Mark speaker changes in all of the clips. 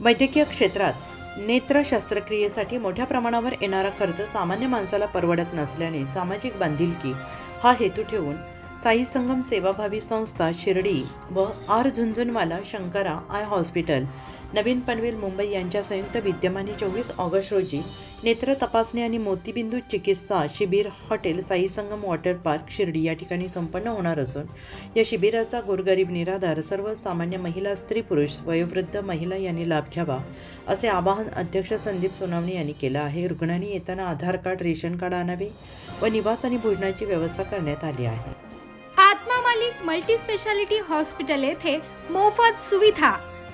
Speaker 1: वैद्यकीय क्षेत्रात नेत्र शस्त्रक्रियेसाठी मोठ्या प्रमाणावर येणारा खर्च सामान्य माणसाला परवडत नसल्याने सामाजिक बांधिलकी हा हेतू ठेवून साई संगम सेवाभावी संस्था शिर्डी व R Jhunjhunwala Shankara eye hospital नवीन पनवेल मुंबई यांच्या संयुक्त विद्यमाने चोवीस ऑगस्ट रोजी नेत्र तपासणी आणि मोतीबिंदू चिकित्सा शिबिर hotel Saisangam water park Shirdi या ठिकाणी संपन्न होणार असून या शिबिराचा गोरगरीब निराधार सर्वसामान्य महिला स्त्री पुरुष वयोवृद्ध महिला यांनी लाभ घ्यावा असे आवाहन अध्यक्ष संदीप सोनावणे यांनी केलं आहे. रुग्णांनी येताना आधार कार्ड रेशन कार्ड आणावे व निवास आणि भोजनाची व्यवस्था करण्यात आली आहे.
Speaker 2: आत्मा मालिक मल्टी स्पेशालिटी हॉस्पिटल येथे मोफत सुविधा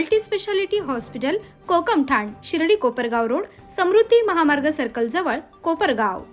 Speaker 2: Malik multi speciality hospital Kokamthan Shirdi Kopargaon road Samruddhi Mahamarg सर्कलजवळ Kopargaon.